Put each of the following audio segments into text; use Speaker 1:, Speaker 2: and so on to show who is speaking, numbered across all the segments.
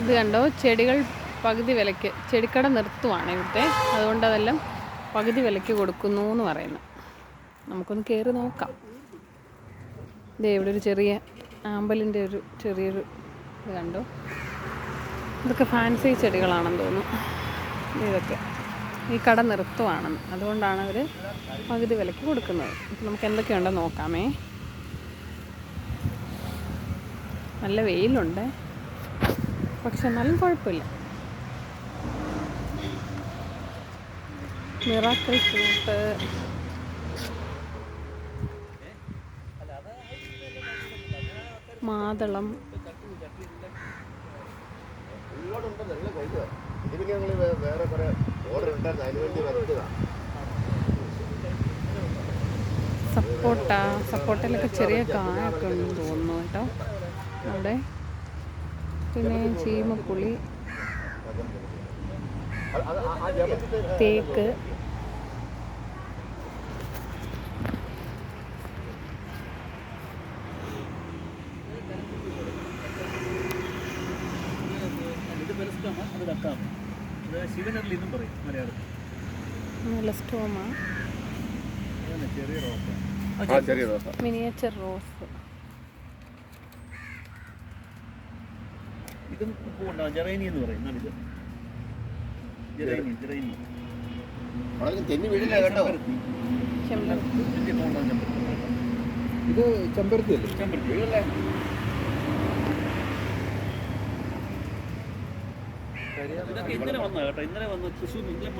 Speaker 1: ഇത് കണ്ടോ? ചെടികൾ പകുതി വിലയ്ക്ക് ചെടിക്കട നിർത്തുവാണ് ഇവിടുത്തെ. അതുകൊണ്ട് അതെല്ലാം പകുതി വിലയ്ക്ക് കൊടുക്കുന്നു എന്ന് പറയുന്നു. നമുക്കൊന്ന് കയറി നോക്കാം. ഇത് ഇവിടെ ഒരു ചെറിയ ആമ്പലിന്റെ ഒരു ചെറിയൊരു ഇത് കണ്ടോ? ഇതൊക്കെ ഫാൻസി ചെടികളാണെന്ന് തോന്നുന്നു. ഇതൊക്കെ ഈ കട നിർത്തുവാണെന്ന്. അതുകൊണ്ടാണ് അവർ പകുതി വിലയ്ക്ക് കൊടുക്കുന്നത്. അപ്പം നമുക്ക് എന്തൊക്കെയുണ്ടെന്ന് നോക്കാമേ. നല്ല വെയിലുണ്ട്. പക്ഷെ എന്നാലും കുഴപ്പമില്ല. Miracle fruit. മാതളം. സപ്പോട്ട. സപ്പോട്ടയിലൊക്കെ ചെറിയ കായൊക്കെ ഉണ്ടെന്ന് തോന്നുന്നു കേട്ടോ. അവിടെ പിന്നെ ചീമപ്പുളി തേക്ക്.
Speaker 2: ചെറിയ റോസ്.
Speaker 3: ആ ചെറിയ ദോശ
Speaker 1: മിനിയേച്ചർ റോസ്.
Speaker 2: ഇതും പൂവുണ്ടാവും ജെറൈനി എന്ന് പറയും. എന്നാണ് ഇത്? ജെറൈനി ജെറൈനി.
Speaker 3: തെന്നി വീടില്ല കേട്ടോ.
Speaker 2: ചെമ്പരത്തി.
Speaker 1: ചെമ്പരത്തി.
Speaker 2: വലിയ പൂവുണ്ടാവും ചെമ്പരത്തി.
Speaker 4: ഇത് ചെമ്പരത്തി. അല്ലേ
Speaker 2: ചെമ്പരത്തി ഇതൊക്കെ ഇന്നലെ വന്ന കേട്ടോ. ഇന്നലെ വന്ന തൃശ്ശൂർ ഇന്നലെ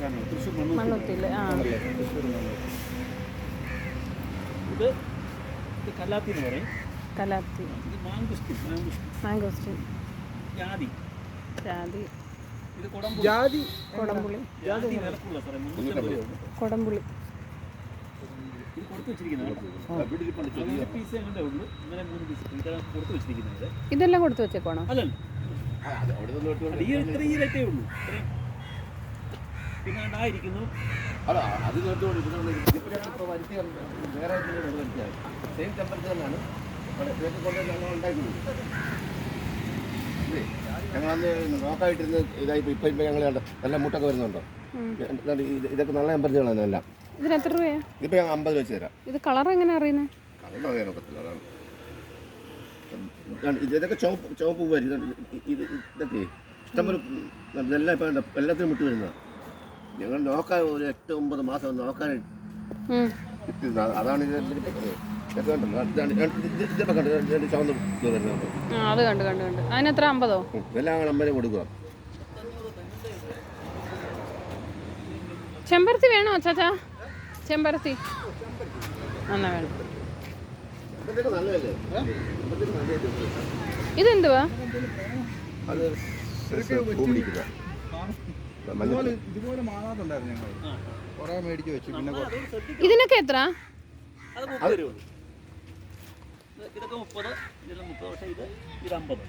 Speaker 2: സാധനമാണ്. തൃശ്ശൂർ മണ്ണൂത്തി ഇത് ഇത് കല്ലാത്തി എന്ന് പറയും.
Speaker 1: കലാത്തി.
Speaker 2: മാങ്കുസ്തി
Speaker 1: മാംഗോസ്റ്റിൻ.
Speaker 2: ജാതി.
Speaker 1: ജാതി.
Speaker 2: ഇത് കുടംപുളി.
Speaker 4: ജാതി.
Speaker 1: കൊടംപുളി. ഇതെല്ലാം കൊടുത്തു വെച്ചേക്കോണോ
Speaker 2: പിന്നെ ഉണ്ടായിരിക്കുന്നു
Speaker 3: അല്ല അത് കേട്ടുകൊണ്ട് വേറെ സെയിം ഞങ്ങൾ ഉണ്ടാക്കുന്നത് ഇതേ, ഞങ്ങളന്ന് നോക്കായിട്ടിരുന്ന് ഇതായിപ്പോൾ ഇപ്പം ഇപ്പം ഞങ്ങൾ കണ്ട നല്ല മുട്ടൊക്കെ വരുന്നുണ്ടോ? ഇതൊക്കെ നല്ല ടെമ്പറേച്ചറാണ് എല്ലാം
Speaker 1: ഇതിന് എത്ര രൂപയാ?
Speaker 3: ഇതിപ്പോൾ ഞങ്ങൾ അമ്പത് വെച്ച് തരാം.
Speaker 1: ഇത് കളർ എങ്ങനെ അറിയുന്നത്
Speaker 3: ഒക്കത്തില്ല അതാണ്. ഇതൊക്കെ ചോപ്പ് പൂവാരി ഇത് ഇത് ഇതൊക്കെ ഇഷ്ടംപോലെ ഇതെല്ലാം ഇപ്പം ഉണ്ട്. എല്ലാത്തിനും മുട്ട് വരുന്നതാണ് ഞങ്ങൾ നോക്കാൻ ഒരു എട്ട് ഒമ്പത് മാസം നോക്കാൻ ഇട്ടിരുന്നത്. അതാണ് ഇത്
Speaker 1: അത് കണ്ട് കണ്ട് കണ്ട്. അതിന് എത്ര? അമ്പതോ?
Speaker 3: കൊടുക്കുക
Speaker 1: ചെമ്പരത്തി വേണോ ചാച്ചാ ചെമ്പരത്തി. എന്നാ വേണം. ഇതെന്തുവാ? ഇതിനൊക്കെ എത്ര
Speaker 2: അത് മുപ്പത് രൂപ ഇത് ഇതൊക്കെ മുപ്പത് ഇതെല്ലാം മുപ്പത് പക്ഷേ ഇത് ഇത് അമ്പത്.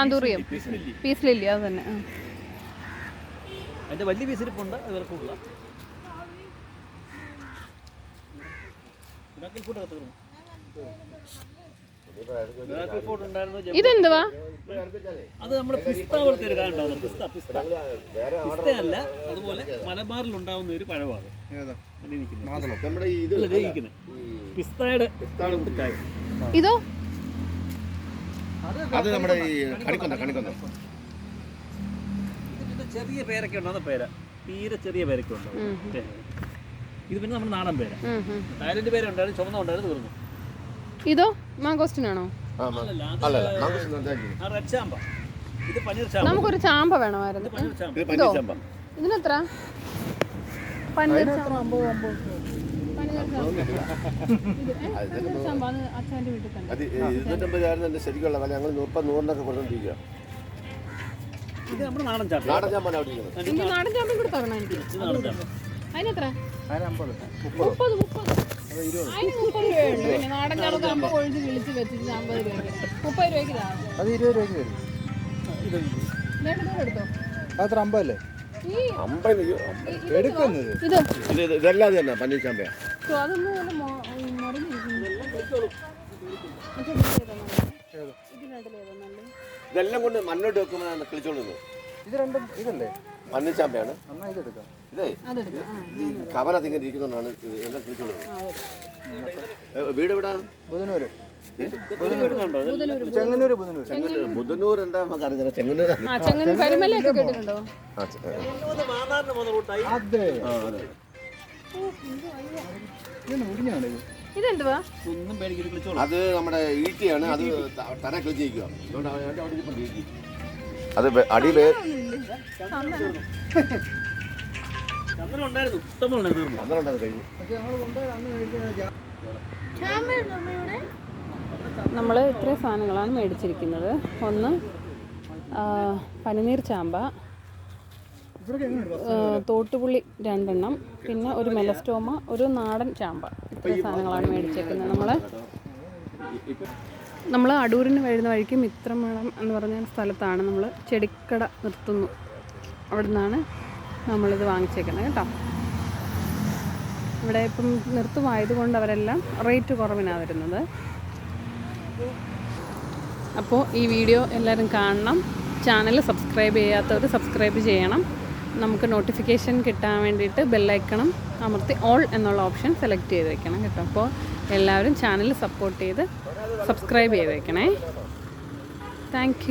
Speaker 1: Anthurium
Speaker 2: peace lily.
Speaker 1: പീസിലില്ല അത് തന്നെ.
Speaker 2: അതിന്റെ വലിയ പീസ് ഇരിപ്പുണ്ട് അത് വില കൂടുതല
Speaker 1: ഇതെന്തുവാ?
Speaker 2: അത് നമ്മുടെ പിസ്ത പോലത്തെ ഒരു കാര്യം ഉണ്ടാവുന്നത് പിസ്ത പിസ്ത. പിസ്തയല്ല അതുപോലെ മലബാറിൽ ഉണ്ടാവുന്ന ഒരു പഴമാണ്.
Speaker 3: നമ്മുടെ
Speaker 2: ഇരിക്കുന്നത് പിസ്തയുടെ ചായ
Speaker 1: ഇതോ?
Speaker 3: അത് നമ്മുടെ ഈ കണിക്കൊന്ന കണിക്കൊന്ന.
Speaker 2: ചെറിയ പേരൊക്കെ ഉണ്ടാകുന്ന പേര. തീരെ ചെറിയ പേരൊക്കെ ഉണ്ടാവും ഇത് പിന്നെ നമ്മുടെ നാടൻ പേര. തായ്ലൻഡ് പേര ഉണ്ടായിരുന്നു ചുമന്ന ഉണ്ടായിരുന്നു തീർന്നു.
Speaker 1: ഇതോ? മാങ്കോസ്റ്റിനാണോ? നമുക്കൊരു ചാമ്പ വേണമായിരുന്നു.
Speaker 2: പനീർ ചാമ്പ.
Speaker 3: ഇത് പനീർ ചമ്പ.
Speaker 1: ഇതിനെത്ര? പനീർ ചാമ്പ. അത് തന്നെ
Speaker 3: ശരിക്കുള്ള വില. ഞങ്ങൾ ഇപ്പം നൂറിനൊക്കെ
Speaker 2: നമ്മുടെ നാടൻ
Speaker 3: അവിടെ ഇരിക്കുന്നത്.
Speaker 1: നാടൻ കൂടെ തരണം എനിക്ക്.
Speaker 2: നാടൻ
Speaker 1: അതിനെത്ര? മുപ്പത് മുപ്പത്. ഒഴിച്ച് വിളിച്ച് വെച്ചിട്ട് അമ്പത് രൂപയ്ക്ക് മുപ്പത് രൂപയ്ക്ക് ലാഭം
Speaker 4: അത് ഇരുപത് രൂപയ്ക്ക് വരും
Speaker 2: ഇത്
Speaker 1: എടുത്തോ?
Speaker 4: അത്ര അമ്പതല്ലേ?
Speaker 1: ഈ
Speaker 3: അമ്പത്
Speaker 4: എടുക്കുന്നത്.
Speaker 1: ഇത്
Speaker 3: ഇത് ഇത് ഇതെല്ലാം തന്നെ പന്നീർ ചമ്പയാ.
Speaker 1: ചോ, അതൊന്നും?
Speaker 3: ഇതെല്ലാം കൊണ്ട് മണ്ണോട്ട് വെക്കുമ്പോഴാണ് കിളിച്ചോളുന്നത്
Speaker 4: ഇത് രണ്ടും ഇതല്ലേ?
Speaker 3: മണ്ണിച്ചാമ്പയാണ്
Speaker 4: ചാമ്പയാണ്.
Speaker 3: ഇതേ ഈ കവറത്ത് ഇങ്ങനെ ഇരിക്കുന്നതാണ് എല്ലാം കിളിച്ചോളുന്നത് വീട് എവിടാ?
Speaker 4: ബുധനൂര്.
Speaker 3: ചെങ്ങന്നൂർ ബുധനൂർ എന്താ നമുക്ക് അറിഞ്ഞത് ചെങ്ങന്നൂർ
Speaker 1: ആ ചെങ്ങന്നൂർ കരിമലയൊക്കെ കേട്ടിട്ടുണ്ടോ?
Speaker 4: അതെ.
Speaker 1: ഇതെന്തുവാ?
Speaker 3: അത് നമ്മുടെ ഈട്ടിയാണ്. അത് തറ കിളിച്ചിരിക്കുക. അത് അടി
Speaker 1: നമ്മൾ ഇത്രയും സാധനങ്ങളാണ് മേടിച്ചിരിക്കുന്നത്. ഒന്ന് പനിനീർ ചാമ്പ തോട്ടുപുള്ളി രണ്ടെണ്ണം പിന്നെ ഒരു മെലസ്റ്റോമ ഒരു നാടൻ ചാമ്പ. ഇത്രയും സാധനങ്ങളാണ് മേടിച്ചേക്കുന്നത്. നമ്മൾ നമ്മൾ അടൂരിന് വരുന്ന വഴിക്ക് മിത്രമേളം എന്ന് പറഞ്ഞ സ്ഥലത്താണ് നമ്മൾ ചെടിക്കട നിർത്തുന്നു. അവിടെ നിന്നാണ് നമ്മളിത് വാങ്ങിച്ചേക്കുന്നത് കേട്ടോ. ഇവിടെ ഇപ്പം നിർത്തുമായതുകൊണ്ട് അവരെല്ലാം റേറ്റ് കുറവിനാണ് വരുന്നത്. അപ്പോൾ ഈ വീഡിയോ എല്ലാവരും കാണണം. ചാനൽ സബ്സ്ക്രൈബ് ചെയ്യാത്തവർ സബ്സ്ക്രൈബ് ചെയ്യണം. നമുക്ക് നോട്ടിഫിക്കേഷൻ കിട്ടാൻ വേണ്ടിയിട്ട് ബെല്ലൈക്കണം അമർത്തി ഓൾ എന്നുള്ള ഓപ്ഷൻ സെലക്ട് ചെയ്ത് വെക്കണം കേട്ടോ. അപ്പോൾ എല്ലാവരും ചാനൽ സപ്പോർട്ട് ചെയ്ത് സബ്സ്ക്രൈബ് ചെയ്ത് വെക്കണേ താങ്ക്